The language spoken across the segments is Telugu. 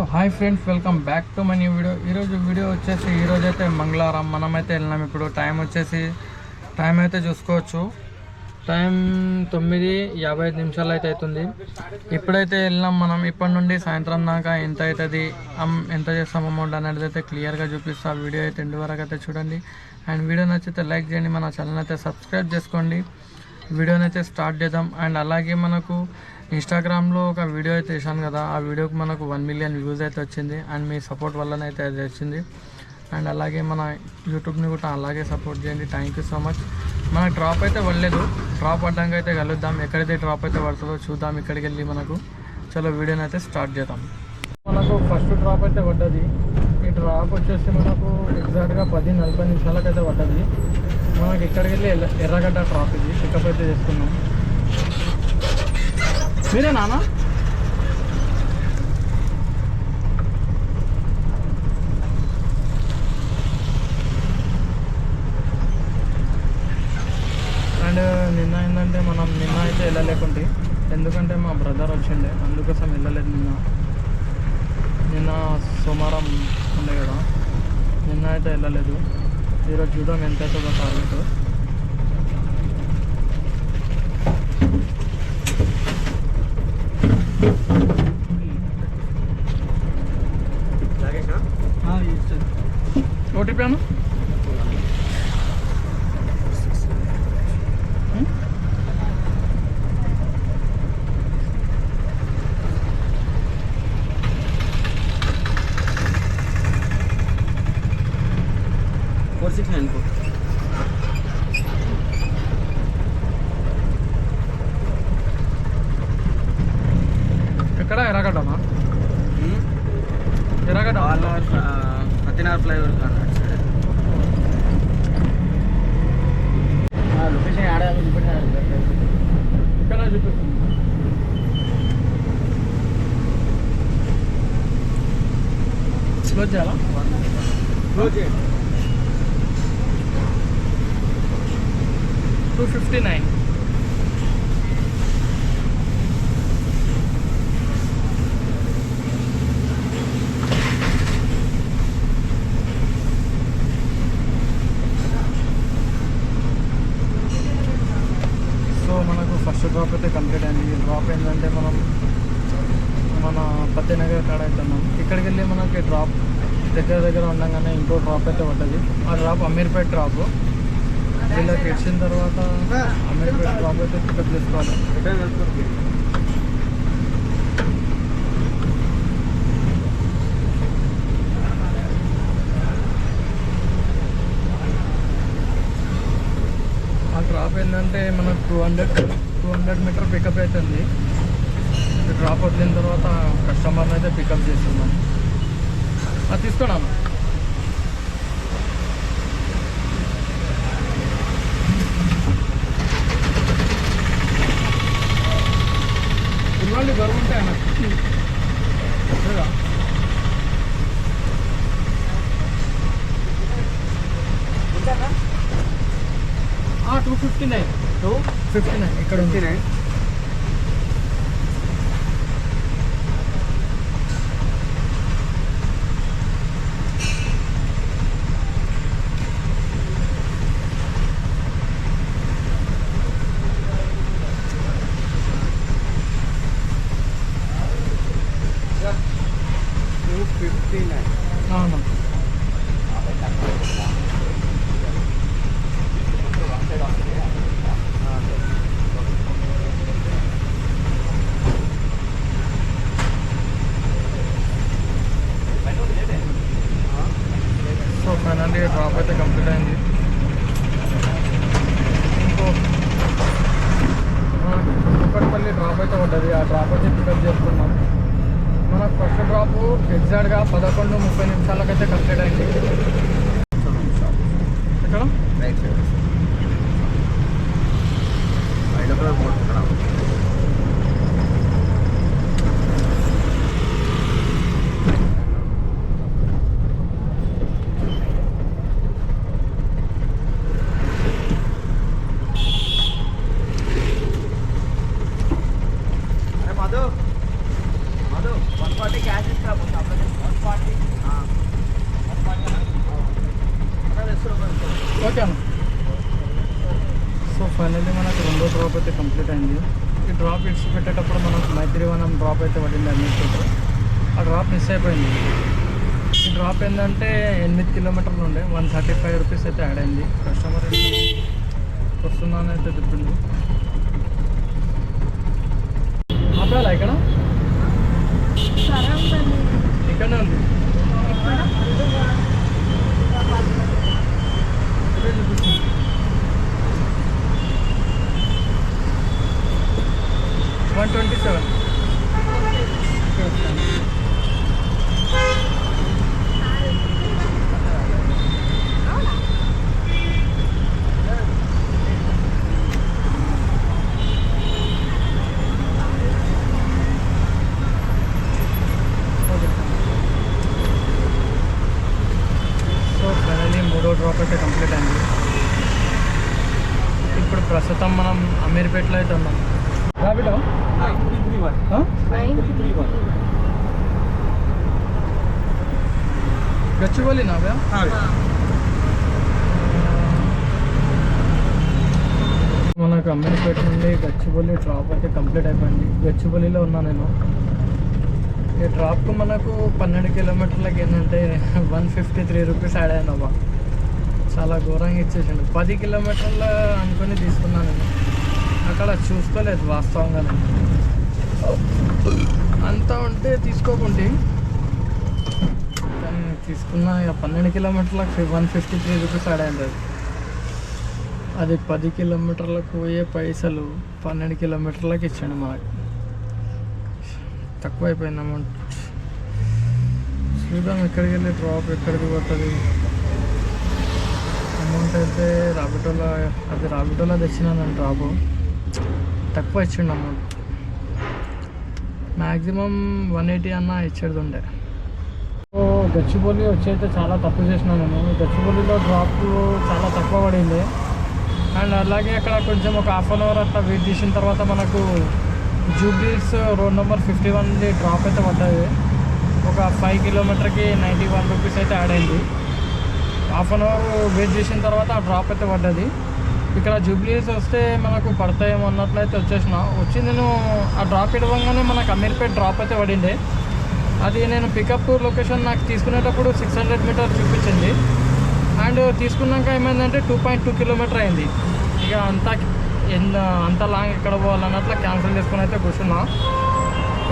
So hi friends welcome back to my new video. ఈరోజు వీడియో వచ్చేసి ఈరోజు అయితే మంగళవారం మనమైతే వెళ్ళినాం. ఇప్పుడు టైం వచ్చేసి టైం అయితే చూసుకోవచ్చు. టైం తొమ్మిది యాభై ఐదు నిమిషాలు అయితే అవుతుంది. ఇప్పుడైతే వెళ్ళినాం మనం ఇప్పటి నుండి సాయంత్రం దాకా ఎంత అవుతుంది ఎంత చేస్తాం అమౌంట్ అనేది అయితే క్లియర్గా చూపిస్తా. వీడియో అయితే ఎండు వరకు అయితే చూడండి. అండ్ వీడియో నచ్చితే లైక్ చేయండి మన ఛానల్ అయితే సబ్స్క్రైబ్ చేసుకోండి. వీడియోని అయితే స్టార్ట్ చేద్దాం. అండ్ అలాగే మనకు ఇన్స్టాగ్రామ్లో ఒక వీడియో అయితే వేసాను కదా ఆ వీడియోకి మనకు వన్ మిలియన్ వ్యూస్ అయితే వచ్చింది అండ్ మీ సపోర్ట్ వల్లనైతే అది వచ్చింది. అండ్ అలాగే మన యూట్యూబ్ని కూడా అలాగే సపోర్ట్ చేయండి. థ్యాంక్ యూ సో మచ్ మన డ్రాప్ అయితే పడలేదు. డ్రాప్ పడ్డానికి అయితే కలుద్దాం. ఎక్కడైతే డ్రాప్ అయితే పడుతుందో చూద్దాం ఇక్కడికి వెళ్ళి మనకు. చలో వీడియోని అయితే స్టార్ట్ చేద్దాం. మనకు ఫస్ట్ డ్రాప్ అయితే పడ్డది. ఈ డ్రాప్ వచ్చేసి మనకు ఎగ్జాక్ట్గా పది నలభై నిమిషాలకైతే పడ్డది. మనకి ఇక్కడికి వెళ్ళి ఎర్రగడ్డ డ్రాప్ ఇది. పికప్ అయితే చేసుకున్నాం మీరే నానా అండ్ నిన్న ఏంటంటే మనం నిన్న అయితే వెళ్ళలేకుంటే. ఎందుకంటే మా బ్రదర్ వచ్చిండే. అందుకోసం వెళ్ళలేదు నిన్న. నిన్న సోమవారం ఉండే కదా. నిన్న అయితే వెళ్ళలేదు. ఈరోజు చూద్దాం ఎంత అవుతుందో టార్గెట్. ఓటీపీ అన్న ఫోర్ సిక్స్ నైన్ ఫోర్ ఎక్కడ? ఎర్రగడ్డనా? ఎర్రగడ్డ. ఆల్మోర్ సత్యనారాయణ ఫ్లైఓవర్ అన్నాడు లొకేషన్ ఆడ ఇక్కడ చూపిస్తుంది క్లోజ్ చేయాలా? టూ ఫిఫ్టీ నైన్ సో మనకు ఫస్ట్ డ్రాప్ అయితే కంప్లీట్ అయింది ఈ డ్రాప్ ఏంటంటే మనం మన పత్తినగర్ కాడ అయితే ఉన్నాం ఇక్కడికి వెళ్ళి మనకి డ్రాప్ దగ్గర దగ్గర ఉండగానే ఇంకో డ్రాప్ అయితే పడ్డది. ఆ డ్రాప్ అమీర్పేట్ డ్రాప్ వీళ్ళకి ఇచ్చిన తర్వాత అమీర్పేట్ డ్రాప్ అయితే పికప్ చేసుకోవాలి. ఆ డ్రాప్ ఏంటంటే మనకు two hundred two hundred metre pickup అవుతుంది డ్రాప్ వదిలిన తర్వాత కస్టమర్ని అయితే పికప్ చేస్తున్నాం. అది తీసుకున్నాను ఇవ్వండి బరువు ఉంటాయి అన్న లేదా? Two fifty nine two fifty nine ఇక్కడ ఉంది నైన్ టూ ఫిఫ్టీ నైన్ అవును సో ఫైనల్లీ డ్రాప్ అయితే కంప్లీట్ అయింది ఇంకో కుక్కట్పల్లి డ్రాప్ అయితే పడ్డది ఆ డ్రాప్ అయితే పికప్ చేసుకున్నాం మన ఫస్ట్ డ్రాప్ ఎగ్జాక్ట్గా పదకొండు ముప్పై నిమిషాలకైతే కంప్లీట్ అయింది ఎక్కడ రైట్ సైడ్ హైదరాబాద్ పోతున్నాం Madhu Madhu one forty cash ఇస్తా ఓకే అన్న సో ఫైనల్లీ మనకు రెండో డ్రాప్ అయితే కంప్లీట్ అయింది ఈ డ్రాప్ ఇడిచి పెట్టేటప్పుడు మనకు మైత్రివనం డ్రాప్ అయితే పడింది అన్నిటితో ఆ డ్రాప్ మిస్ అయిపోయింది ఈ ఏంటంటే ఎనిమిది కిలోమీటర్లు ఉండే. వన్ థర్టీ ఫైవ్ రూపీస్ అయితే యాడ్ అయింది. కస్టమర్ వస్తుందని అయితే చెప్పింది ఆపాలా ఇక్కడ? ఇక్కడనే ఉంది. ఇక్కడే one twenty seven so finally మూడో అయింది. ఇప్పుడు ప్రస్తుతం మనం అమీర్పేటలో అయితే ఉన్నాం. గచ్చిబౌలి నావ్యా? మనకు అమ్మీర్పేట నుండి గచ్చిబౌలి డ్రాప్ అయితే కంప్లీట్ అయిపోయింది. గచ్చిబౌలిలో ఉన్నా నేను. ఈ డ్రాప్కు మనకు పన్నెండు కిలోమీటర్లకి ఏంటంటే one fifty three rupees add అయినవా? చాలా ఘోరంగా ఇచ్చేసిండు పది కిలోమీటర్ల అనుకుని తీసుకున్నాను నేను. అక్కడ చూసుకోలేదు వాస్తవంగా అంతా ఉంటే తీసుకోకుంటే కానీ తీసుకున్న ఇక పన్నెండు కిలోమీటర్లకు one fifty three rupees add అది. అది పది కిలోమీటర్లకు పోయే పైసలు పన్నెండు కిలోమీటర్లకు ఇచ్చాడు మాకు. తక్కువ అయిపోయింది అమౌంట్ చూద్దాం ఎక్కడికి వెళ్ళి డ్రాప్ ఎక్కడికి పోతుంది. అమౌంట్ అయితే రాబిటోలా అది రాబిటోలో తెచ్చినాను డ్రాపు తక్కువ ఇచ్చిండు అమౌంట్ మ్యాక్సిమం వన్ ఎయిటీ అన్న ఇచ్చేది ఉండే సో గచ్చిబౌలి వచ్చి అయితే చాలా తప్పు చేసినాను నేను. గచ్చిబౌలిలో డ్రాప్ చాలా తక్కువ పడింది. అండ్ అలాగే అక్కడ కొంచెం ఒక హాఫ్ అన్ అవర్ అట్లా వెయిట్ చేసిన తర్వాత మనకు జూబ్లీస్ రోడ్ నెంబర్ ఫిఫ్టీ వన్ది డ్రాప్ అయితే పడ్డది. ఒక ఫైవ్ కిలోమీటర్కి నైంటీ వన్ రూపీస్ అయితే యాడ్ అయింది. హాఫ్ అన్ అవర్ వెయిట్ చేసిన తర్వాత ఆ డ్రాప్ అయితే పడ్డది. ఇక్కడ జూబ్లీస్ వస్తే మనకు పడతాయేమో అన్నట్లయితే వచ్చేసిన. వచ్చి నేను ఆ డ్రాప్ ఇవ్వగానే మనకు అమీర్పేట్ డ్రాప్ అయితే పడిండే అది నేను పికప్ లొకేషన్ నాకు తీసుకునేటప్పుడు సిక్స్ హండ్రెడ్ మీటర్ చూపించింది. అండ్ తీసుకున్నాక ఏమైందంటే టూ పాయింట్ టూ కిలోమీటర్ అయింది. ఇక అంతా ఎంత అంత లాంగ్ ఎక్కడ పోవాలన్నట్ల క్యాన్సిల్ చేసుకుని అయితే కూర్చున్నాను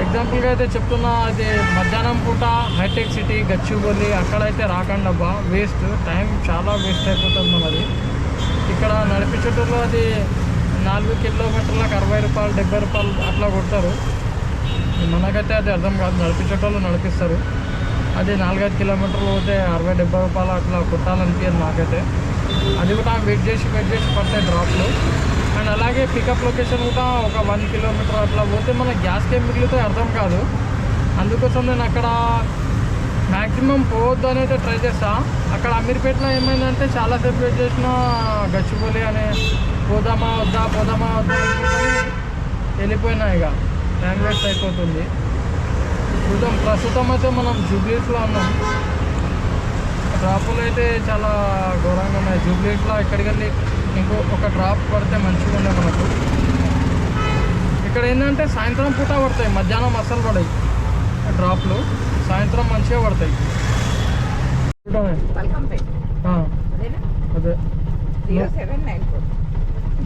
ఎగ్జాంపుల్గా అయితే చెప్తున్నా అది మధ్యాహ్నం పూట హైటెక్ సిటీ గచ్చిబౌలి అక్కడైతే రాకండి అబ్బా వేస్ట్ టైం చాలా వేస్ట్ అయిపోతుంది మనది ఇక్కడ నడిపించేటప్పుడు అది నాలుగు కిలోమీటర్లకు అరవై రూపాయలు డెబ్బై రూపాయలు అట్లా కొడతారు. మనకైతే అది అర్థం కాదు నడిపించేటోళ్ళు నడిపిస్తారు. అది నాలుగైదు కిలోమీటర్లు పోతే అరవై డెబ్బై రూపాయలు అట్లా కొట్టాలనిపించదు నాకైతే. అది కూడా వెయిట్ చేసి వెయిట్ చేసి పడతాయి డ్రాప్లు అండ్ అలాగే పికప్ లొకేషన్ కూడా ఒక వన్ కిలోమీటర్ అట్లా పోతే మన గ్యాస్కి ఏం మిగిలితే అర్థం కాదు. అందుకోసం నేను అక్కడ మ్యాక్సిమం పోవద్దు అని అయితే ట్రై చేస్తా. అక్కడ అమీర్పేటలో ఏమైందంటే చాలాసేపు వెయిట్ చేసిన గచ్చిపోలి అనే పోదామా వద్దా పోదామా వద్దా వెళ్ళిపోయినా ఇక. టైం వేస్ట్ అయిపోతుంది. చూద్దాం. ప్రస్తుతం అయితే మనం జూబ్లీస్లో ఉన్నాం. డ్రాపులు అయితే చాలా ఘోరంగా ఉన్నాయి. జూబ్లీస్లో ఎక్కడికి వెళ్ళి ఇంకో ఒక డ్రాప్ పడితే మంచిగా ఉండే మనకు. ఇక్కడ ఏంటంటే సాయంత్రం పూట పడతాయి మధ్యాహ్నం అస్సలు పడాయి డ్రాప్లు సాయంత్రం మంచిగా పడతాయి. అదే.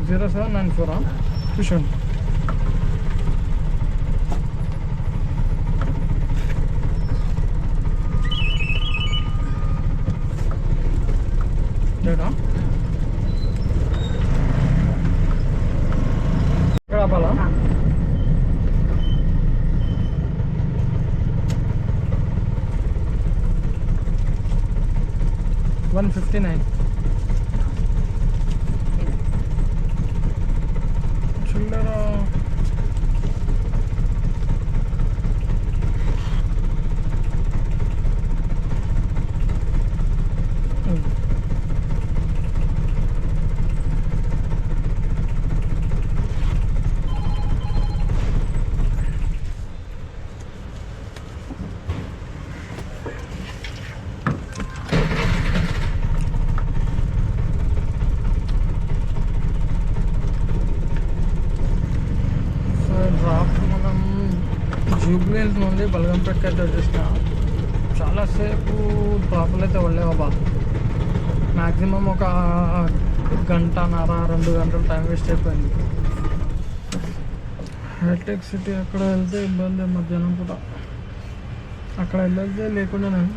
జీరో సెవెన్ నైన్ ఫోర్ చూసండి ఇక్కడ 159 హిల్స్ నుండి బలగంపేటకి అయితే వచ్చేసిన. చాలాసేపు డ్రాపులు అయితే పడలేవు మ్యాక్సిమం ఒక గంటన్నర రెండు గంటలు టైం వేస్ట్ అయిపోయింది. హైటెక్ సిటీ అక్కడ వెళ్తే ఇబ్బంది మధ్యాహ్నం పూట. అక్కడ వెళ్ళొద్దే లేకుండా నేను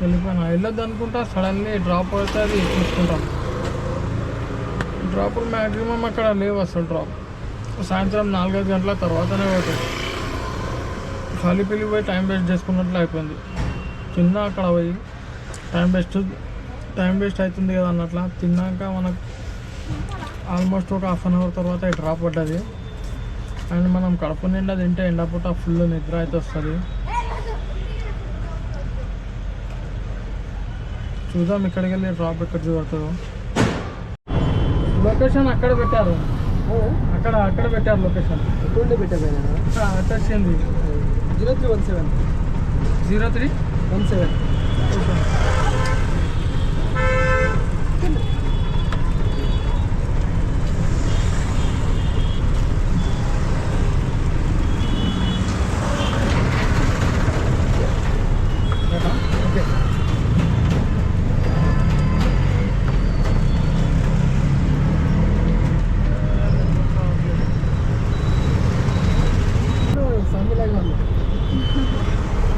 వెళ్ళిపోయినా. వెళ్ళొద్దు అనుకుంటా సడన్లీ డ్రాప్ అవుతుంది అది చూసుకుంటాను డ్రాపులు మ్యాక్సిమం అక్కడ లేవు అసలు డ్రాప్. సాయంత్రం నాలుగైదు గంటల తర్వాతనే పోతాయి ఖాళీ పిల్లి పోయి టైం వేస్ట్ చేసుకున్నట్లు అయిపోయింది. తిన్నా అక్కడ పోయి టైం వేస్ట్ టైం వేస్ట్ అవుతుంది కదా అన్నట్ల తిన్నాక మనకు ఆల్మోస్ట్ ఒక హాఫ్ అన్ అవర్ తర్వాత డ్రాప్ పడ్డది. అండ్ మనం కడుపు నిండా తింటే ఎండపూట ఫుల్ నిద్ర అయితే వస్తుంది. చూద్దాం ఇక్కడికి వెళ్ళి డ్రాప్ ఎక్కడ చూడతారు. లొకేషన్ అక్కడ పెట్టారు. అక్కడ అక్కడ పెట్టారు లొకేషన్ ఎటువంటి పెట్టాను వచ్చింది zero three one seven. Zero three? One seven okay సందులాగా ఉంది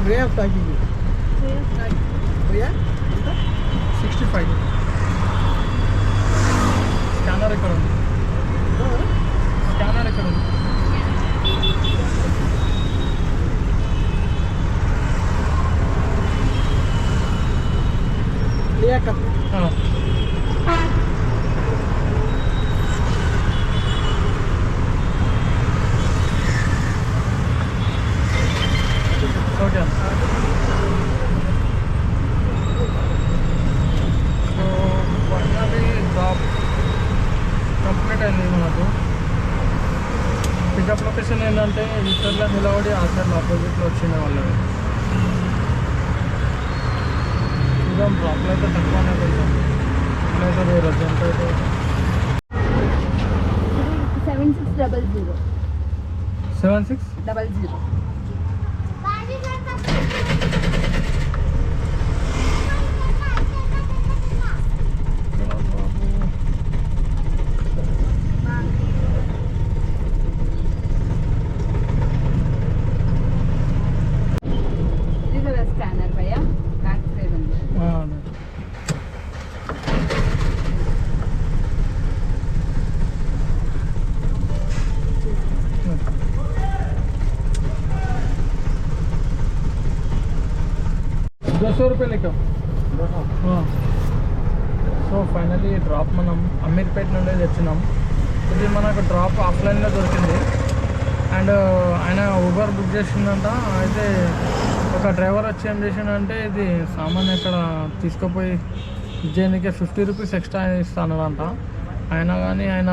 way of talking sixty five scanner ఎక్కడ ఉంది స్కానర్ ఎక్కడ ఉంది లియాకత్ ఆ. Okay so finally job complete అయింది మనకు పికప్ లొకేషన్ ఏంటంటే ఈ సైడ్లో నిలబడి ఆ సైడ్లో ఆపోజిట్లో వచ్చింది వాళ్ళది చూద్దాం డ్రాప్లో అయితే తక్కువనే కొంచెం లేదా వేరే జంప్ అయితే seven six double zero seven six double zero ఇది కదా స్కానర్ భయ్య బ్యాక్ సైడ్ ఉంది రూపాయలు సో ఫైనలీ డ్రాప్ మనం అమీర్పేట నుండి తెచ్చినాం. ఇది మనకు డ్రాప్ ఆఫ్లైన్లో దొరికింది. అండ్ ఆయన ఊబర్ బుక్ చేసిందంట. అయితే ఒక డ్రైవర్ వచ్చి ఏం చేసిండంటే ఇది సామాన్ ఇక్కడ తీసుకుపోయి దేనికి ఫిఫ్టీ రూపీస్ ఎక్స్ట్రా ఇస్తానంట ఆయన కానీ ఆయన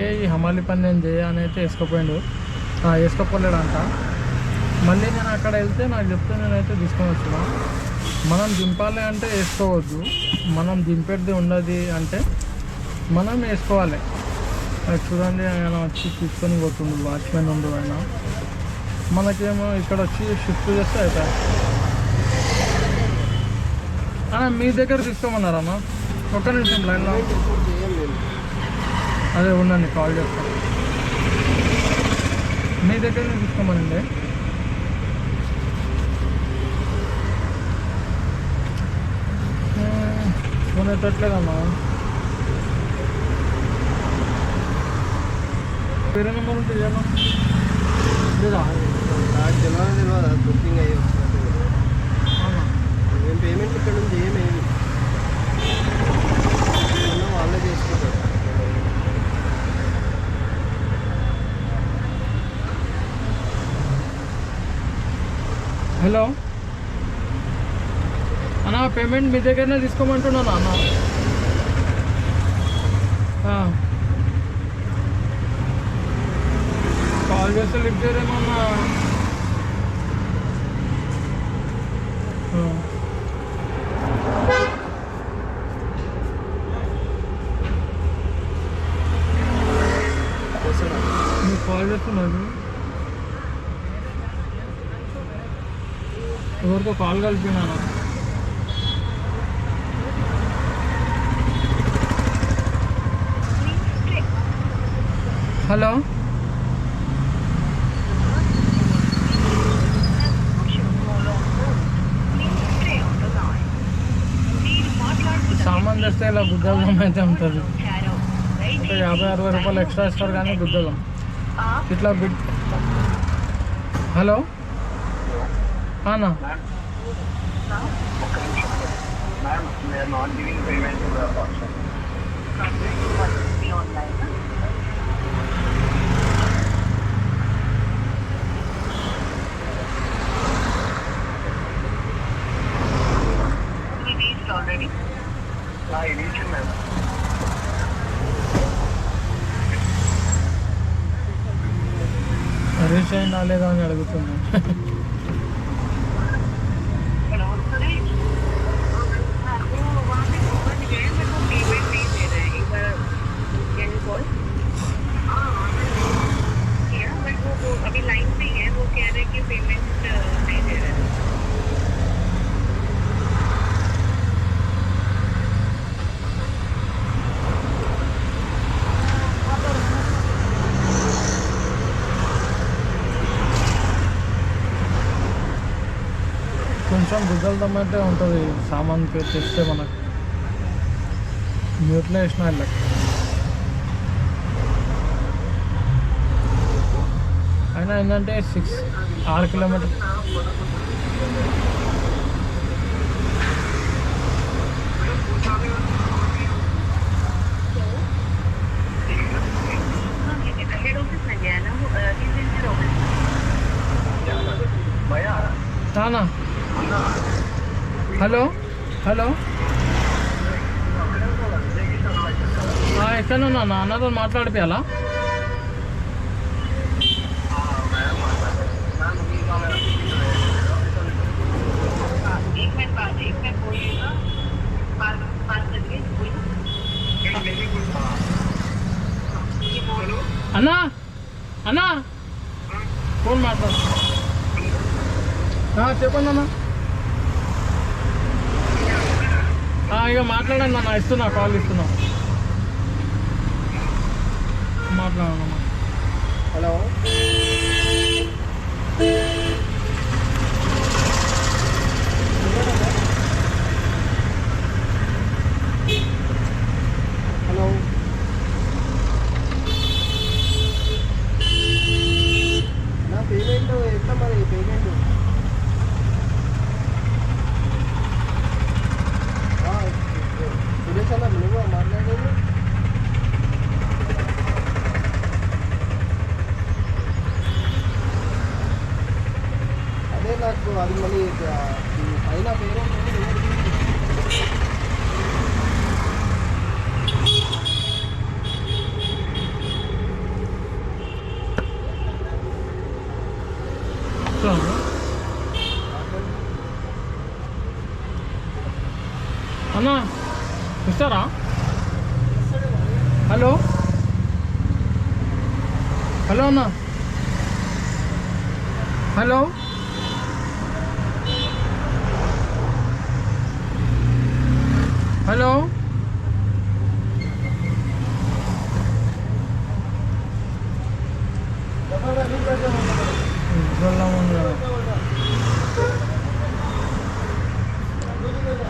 ఏ హమాలి పని నేను చేయ అని అయితే వేసుకుపోయాడు. వేసుకోపోలేడంట. మళ్ళీ నేను అక్కడ వెళ్తే నాకు చెప్తే నేనైతే తీసుకొని వచ్చినా. మనం దింపాలి అంటే వేసుకోవద్దు. మనం దింపేది ఉండదు అంటే మనం వేసుకోవాలి. చూడండి ఆయన వచ్చి తీసుకొని పోతుండు వాచ్మెన్ ఉండు ఆయన. మనకేమో ఇక్కడ వచ్చి షిఫ్ట్ చేస్తే అవుతాయి అన్న మీ దగ్గర తీసుకోమన్నారా అన్న? ఒక్క నిమిషం లైన్లో. అదే ఉండండి కాల్ చేస్తాను మీ దగ్గర తీసుకోమనండి ఫోన్ ఎత్తట్లేదమ్మా వేరే నెంబర్ ఉంటే ఏమో లేదా? నాకు తెలియదు తెలియదు బుకింగ్ అయ్యి మేము పేమెంట్ ఇక్కడ నుంచి ఏమేమి వాళ్ళే చేసుకుంటారు. హలో? అన్న పేమెంట్ మీ దగ్గరనే తీసుకోమంటున్నాను అన్న ఆ. కాల్ చేస్తే లిఫ్ట్ చేయరేమన్నా ఆ. చేస్తారా మీకు కాల్ చేస్తున్నారు ఎవరితో కాల్ కలిపినాను సామాన్ తెస్తే ఇలా గుద్దలం అయితే ఉంటుంది అంటే యాభై అరవై రూపాయలు ఎక్స్ట్రా ఇస్తారు కానీ గుద్దలం ఇట్లా బిడ్ హలో అన్నా Ma'am, we are not giving payment to the person. already. Ah, it is you, లేదా అని అడుగుతున్నాను గుద్దలదం అయితే ఉంటుంది సామాన్కి తెస్తే మనకు మ్యూట్లో వేసిన వెళ్ళకి అయినా ఏంటంటే సిక్స్ ఆరు కిలోమీటర్ हेड హలో? హలో? ఎక్కడ ఉన్నా నా అన్నతో మాట్లాడిపోయాలా? అన్నా? అన్నా? ఫోన్ మాట్లాడు. చెప్పండి అన్నా ఇక మాట్లాడండి అన్న ఇస్తున్నా కాల్ ఇస్తున్నా. మాట్లాడమ్మా హలో హలో నా పేమెంట్ ఎట్లా మరి పేమెంట్ సురేష్ అన్న నువ్వు మాట్లాడేది అదే నాకు అది మళ్ళీ ఆ, ఈ పైన పేరెంట్ చూడండి. అన్నా ఇస్తారా హలో హలో అన్న హలో హలో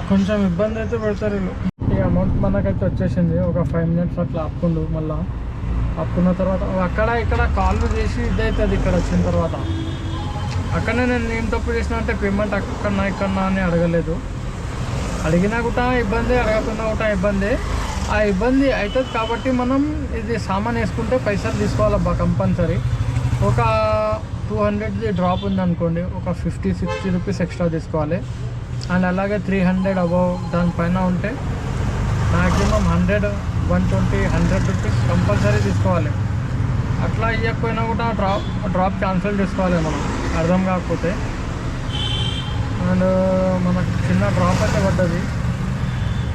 కొంచెం ఇబ్బంది అయితే పెడతారు. వీళ్ళు ఈ అమౌంట్ మనకైతే వచ్చేసింది. ఒక ఫైవ్ మినిట్స్ అట్లా ఆపుకుండు మళ్ళీ. అప్పున్న తర్వాత అక్కడ ఇక్కడ కాళ్ళు చేసి ఇదవుతుంది ఇక్కడ వచ్చిన తర్వాత. అక్కడనే నేను ఏం తప్పు చేసిన అంటే పేమెంట్ అక్కడన్నా ఇక్కడన్నా అని అడగలేదు. అడిగినా కూడా ఇబ్బంది అడగకున్నా కూడా ఇబ్బంది. ఆ ఇబ్బంది అవుతుంది కాబట్టి మనం ఇది సామాన్ వేసుకుంటే పైసలు తీసుకోవాలబ్బా కంపల్సరీ. ఒక టూ హండ్రెడ్ది డ్రాప్ ఉందనుకోండి ఒక ఫిఫ్టీ సిక్స్టీ రూపీస్ ఎక్స్ట్రా తీసుకోవాలి. అండ్ అలాగే త్రీ హండ్రెడ్ అబౌవ్ దానిపైన ఉంటే maximum hundred one twenty hundred rupees compulsory తీసుకోవాలి అట్లా ఇవ్వకపోయినా కూడా డ్రాప్ డ్రాప్ క్యాన్సిల్ చేసుకోవాలి మనం అర్థం కాకపోతే అండ్ మనకు చిన్న డ్రాప్ అయితే పడ్డది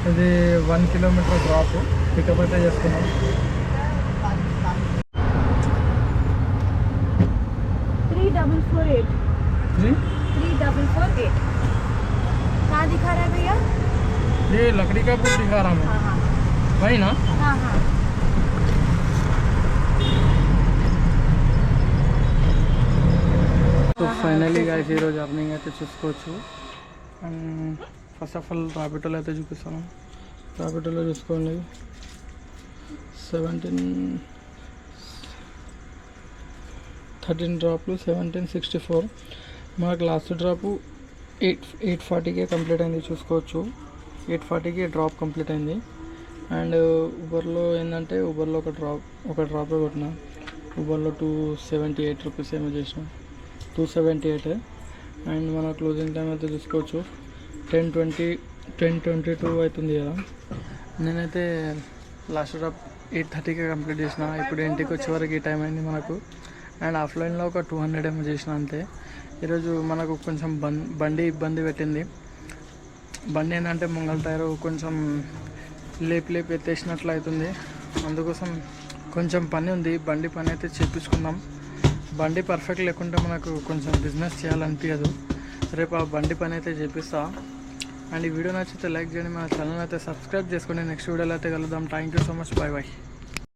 ఇది వన్ కిలోమీటర్ డ్రాప్ పికప్ అయితే చేసుకున్నాం three double four eight ఇది three double double four eight कहाँ दिखा रहा है भैया ये लकड़ी का पुल दिखा रहा मैं हाँ हाँ वही ना हाँ हाँ సో ఫైనలీ గాయస్ ఈరోజు అర్నింగ్ అయితే చూసుకోవచ్చు అండ్ ఫస్ట్ ఆఫ్ ఆల్ రాపిటోలో అయితే చూపిస్తాను రాపిటోలో చూసుకోండి సెవెంటీన్ థర్టీన్ డ్రాప్లు సెవెంటీన్ సిక్స్టీ ఫోర్ మనకు లాస్ట్ డ్రాపు ఎయిట్ ఎయిట్ ఫార్టీకే కంప్లీట్ అయింది చూసుకోవచ్చు ఎయిట్ ఫార్టీకి డ్రాప్ కంప్లీట్ అయింది అండ్ ఊబర్లో ఏంటంటే ఊబర్లో ఒక డ్రాప్ ఒక డ్రాప్ కొట్టిన. ఊబర్లో టూ సెవెంటీ ఎయిట్ రూపీస్ ఏమో చేసిన. టూ సెవెంటీ ఎయిట్ అండ్ మన క్లోజింగ్ టైం అయితే చూసుకోవచ్చు. Ten twenty ten twenty two అవుతుంది కదా. నేనైతే లాస్ట్ డ్రాప్ ఎయిట్ థర్టీకే కంప్లీట్ చేసిన. ఇప్పుడు ఇంటికి వచ్చే వరకు ఈ టైం అయింది మనకు. అండ్ ఆఫ్లైన్లో ఒక టూ హండ్రెడ్ ఏమో చేసిన అంతే. ఈరోజు మనకు కొంచెం బం బండి ఇబ్బంది పెట్టింది. బండి ఏంటంటే ముంగల్ టైరు కొంచెం లేపి లేపి ఎత్తేసినట్లు అవుతుంది. అందుకోసం కొంచెం పని ఉంది. బండి పని అయితే చేపించుకుందాం. బండి పర్ఫెక్ట్ లేకుంటే మనకు కొంచెం బిజినెస్ చేయాలనిపించదు రేపు ఆ బండి పని అయితే చేపిస్తా. అండ్ ఈ వీడియో నచ్చితే లైక్ చేయండి. మన ఛానల్ అయితే సబ్స్క్రైబ్ చేసుకోండి. నెక్స్ట్ వీడియోలో అయితే కలుద్దాం. Thank you so much bye bye